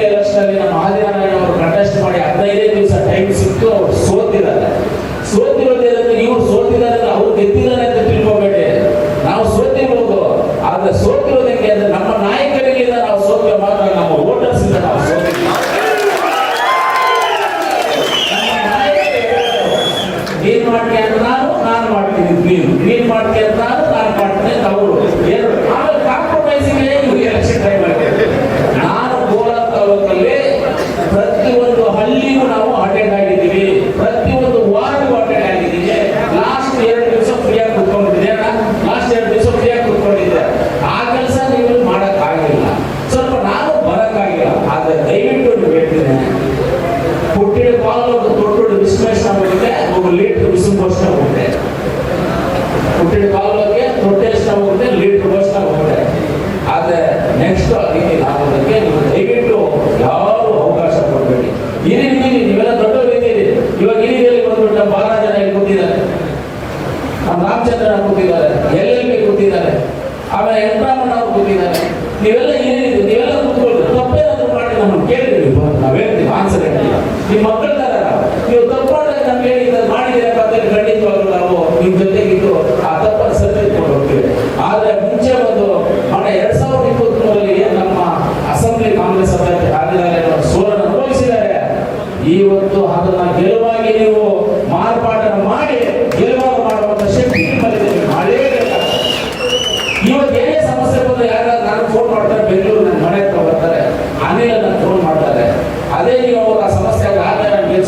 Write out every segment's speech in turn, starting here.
ವರ್ಷದಲ್ಲಿ ನಮ್ಮ ಆದಿನಾರಾಯಣವರು ಪ್ರೊಟೆಸ್ಟ್ ಮಾಡಿ ಹದಿನೈದೇ ದಿವಸ ಟೈಮ್ ಸಿಕ್ಕು ಅವ್ರು ಸೋತಿದ್ದಾರೆ. ಸೋತಿರೋದೇನಂದ್ರೆ ಇವ್ರು ಸೋತಿದ್ದಾರೆ ಅವ್ರು ಗೆದ್ದಿದ್ದಾರೆ ಅಂತ ತಿಳ್ಕೊಬೇಡಿ. ನಾವು ಸೋತಿರ್ಬೋದು, ಆದ್ರೆ ಸೋತಿರೋದು ಹೆಂಗೆ ಅಂದ್ರೆ ನಮ್ಮ ನಾಯಕರಿಗಿಂದ ನಾವು ಸೋತಿರೋ ಮಾತ್ರ ನಮ್ಮ ವೋಟರ್ಸ್ ಇಂದ ನಾವು ಸೋತಿಲ್ಲ ಏನ್ ಮಾಡ್ತೀಯ ಅಂತ ನಾನು ನಾನು ಮಾಡ್ತೀನಿ, ನೀನು, ನೀನ್ ಮಾಡ್ತೀಯ ಅಂತ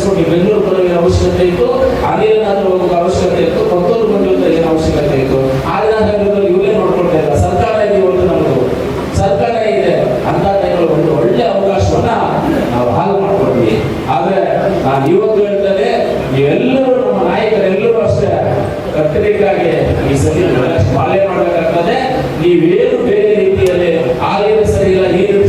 ಕೆಲಸಕ್ಕೆ ಬೆಂಗಳೂರು ಬರೋಕೆ ಅವಶ್ಯಕತೆ ಇತ್ತು. ಅದೇನಾದ್ರೂ ಹೋಗುವ ಅವಶ್ಯಕತೆ ಇತ್ತು. ಕೊತ್ತೂರು ಬಂದಿರುತ್ತ ಏನು ಅವಶ್ಯಕತೆ ಇತ್ತು. ಆದ್ರೆ ಇವರೇ ನೋಡ್ಕೊಳ್ತಾ ಇಲ್ಲ ಸರ್ಕಾರ ಇದೆ ಒಂದು ನಮ್ದು. ಸರ್ಕಾರ ಇದೆ. ಅಂತ ಟೈಮಲ್ಲಿ ಒಂದು ಒಳ್ಳೆ ಅವಕಾಶವನ್ನ ನಾವು ಹಾಲ್ ಮಾಡ್ಕೊಂಡ್ವಿ ಆದ್ರೆ ನಾನು ಇವತ್ತು ಹೇಳ್ತಾರೆ ಎಲ್ಲರೂ ನಮ್ಮ ನಾಯಕರೆಲ್ಲರೂ ಅಷ್ಟೇ ಕತ್ತರಿಗಾಗಿ ಈ ಸತಿ ಪಾಲನೆ ಮಾಡಬೇಕಾಗ್ತದೆ. ನೀವೇನು ಬೇರೆ ರೀತಿಯಲ್ಲಿ ಆರೋಗ್ಯ ಸರಿ ಇಲ್ಲ, ನೀರು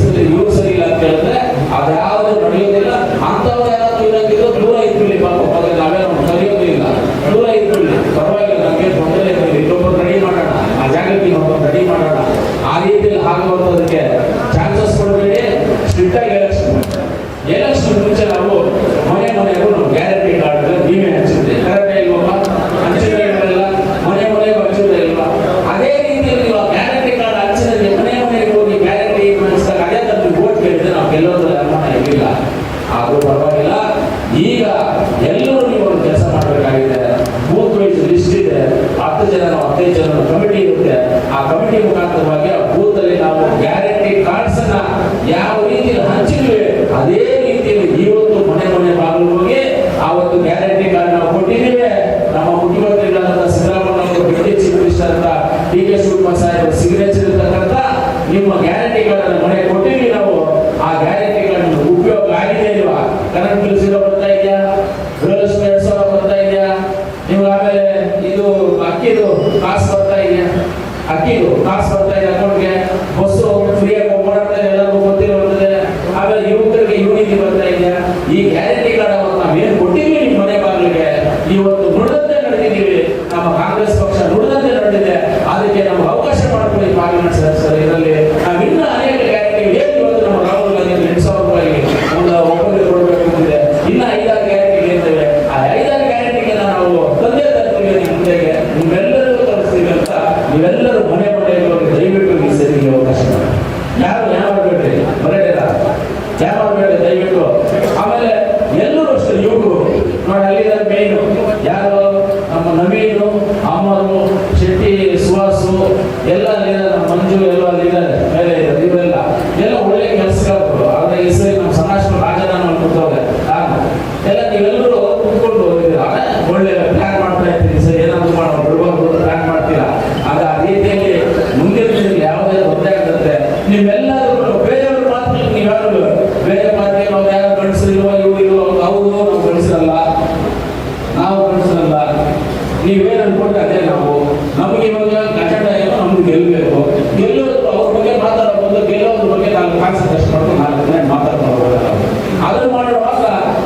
ಸಿಕ್ಕ ಎಲೆಕ್ಷನ್ ಎಲೆಕ್ಷನ್ ಮುಂಚೆ ನಾವು ಮನೆ ಮನೆಗೂ ನಾವು ಗ್ಯಾರಂಟಿ ಕಾರ್ಡ್ ನೀವೇ ಹಂಚಿದ್ದೆ ಕರೆಕ್ಟ್ ಇಲ್ವಲ್ಲ ಹಂಚಿದ್ರೆ ಇರಲ್ಲ ಮನೆ ಮನೆಗೂ ಹಂಚಿದ್ರೆ ಇಲ್ವಾ ಅದೇ ರೀತಿಯಲ್ಲಿ ನೀವು ಗ್ಯಾರಂಟಿ ಕಾರ್ಡ್ ಹಚ್ಚಿದ್ರೆ ಮನೆ ಮನೆಗೆ ಹೋಗಿ ಗ್ಯಾರಂಟಿ ಮಾಡಿಸಿದಾಗ ಅದೇ ತಂದು ಓಟ್ ಕೇಳಿದ್ರೆ ನಾವು ಗೆಲ್ಲೋದ್ರ ಅನುಮಾನ ಇರಲಿಲ್ಲ. ಆದರೂ ಪರವಾಗಿಲ್ಲ. ಈಗ ಎಲ್ಲರೂ ನೀವು ಒಂದು ಕೆಲಸ ಮಾಡಬೇಕಾಗಿದೆ. ಬೂತ್ ವೈಸ್ ಲಿಸ್ಟ್ ಇದೆ. ಹತ್ತು ಜನ, ಹದಿನೈದು ಜನ ಕಮಿಟಿ ಇರುತ್ತೆ. ಆ ಕಮಿಟಿ ಮುಖಾಂತರವಾಗಿ D K Shivakumar Saheb signature ಇರತಕ್ಕಂಥ ನಿಮ್ಮ ಗ್ಯಾರಂಟಿಗಳನ್ನು ಮನೆ ಕೊಟ್ಟಿ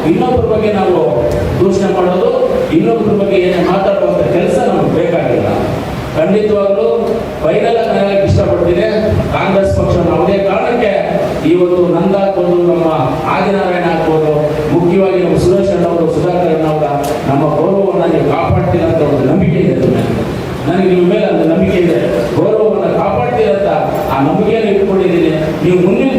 ಇನ್ನೊಬ್ಬರ ಬಗ್ಗೆ ನಾವು ದೂಷಣೆ ಮಾಡೋದು, ಇನ್ನೊಬ್ಬರ ಬಗ್ಗೆ ಏನೇ ಮಾತಾಡುವಂತ ಕೆಲಸ ನಮಗೆ ಬೇಕಾಗಿಲ್ಲ. ಖಂಡಿತವಾಗ್ಲೂ ಫೈನಲ್ ನಾನು ಹೇಳಕ್ಕೆ ಇಷ್ಟಪಡ್ತೀನಿ? ಕಾಂಗ್ರೆಸ್ ಪಕ್ಷ ಯಾವುದೇ ಕಾರಣಕ್ಕೆ ಇವತ್ತು ನಂದ ಆಗ್ಬೋದು ನಮ್ಮ ಆದಿನಾರಾಯಣ ಆಗ್ಬೋದು ಮುಖ್ಯವಾಗಿ ನಮ್ಮ ಸುರೇಶ್ ಅಣ್ಣವರು ಸುಧಾಕರ್ ಅಣ್ಣವರ ನಮ್ಮ ಗೌರವವನ್ನು ನೀವು ಕಾಪಾಡ್ತೀರ ಅಂತ ಒಂದು ನಂಬಿಕೆ ಇದೆ ನನಗೆ ನಿಮ್ಮ ಮೇಲೆ ಅಂತ ನಂಬಿಕೆ ಇದೆ. ಗೌರವವನ್ನು ಕಾಪಾಡ್ತೀರಂತ ಆ ನಂಬಿಕೆಯನ್ನು ಇಟ್ಕೊಂಡಿದ್ದೀನಿ ನೀವು ಮುಂದಿನ